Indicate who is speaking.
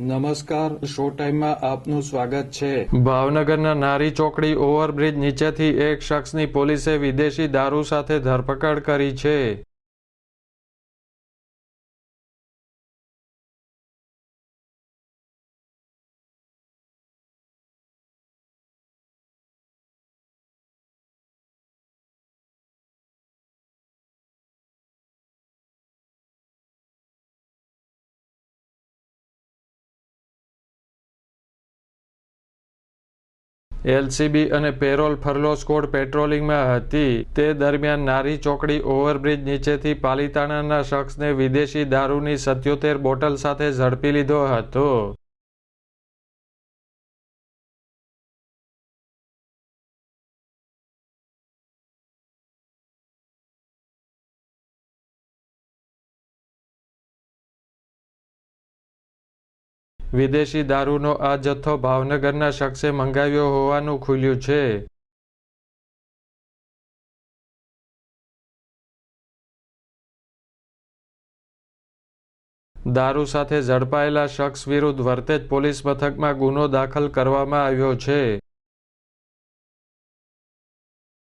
Speaker 1: નમસ્કાર શો ટાઈમમાં આપનું સ્વાગત છે.
Speaker 2: ભાવનગરના નારી ચોકડી ઓવરબ્રિજ નીચેથી એક શખ્સની પોલીસે વિદેશી દારૂ સાથે ધરપકડ કરી છે. એલસીબી અને પેરોલ ફરલો સ્કોડ પેટ્રોલિંગમાં હતી. તે દરમિયાન નારી ચોકડી ઓવરબ્રિજ નીચેથી પાલિતાણાના શખ્સને વિદેશી દારૂની સત્યોતેર બોટલ સાથે ઝડપી લીધો હતો. વિદેશી દારૂનો આ જથ્થો ભાવનગરના શખ્સે મંગાવ્યો હોવાનું ખુલ્યું છે. દારૂ સાથે ઝડપાયેલા શખ્સ વિરુદ્ધ વર્તેજ પોલીસ મથકમાં ગુનો દાખલ કરવામાં આવ્યો છે.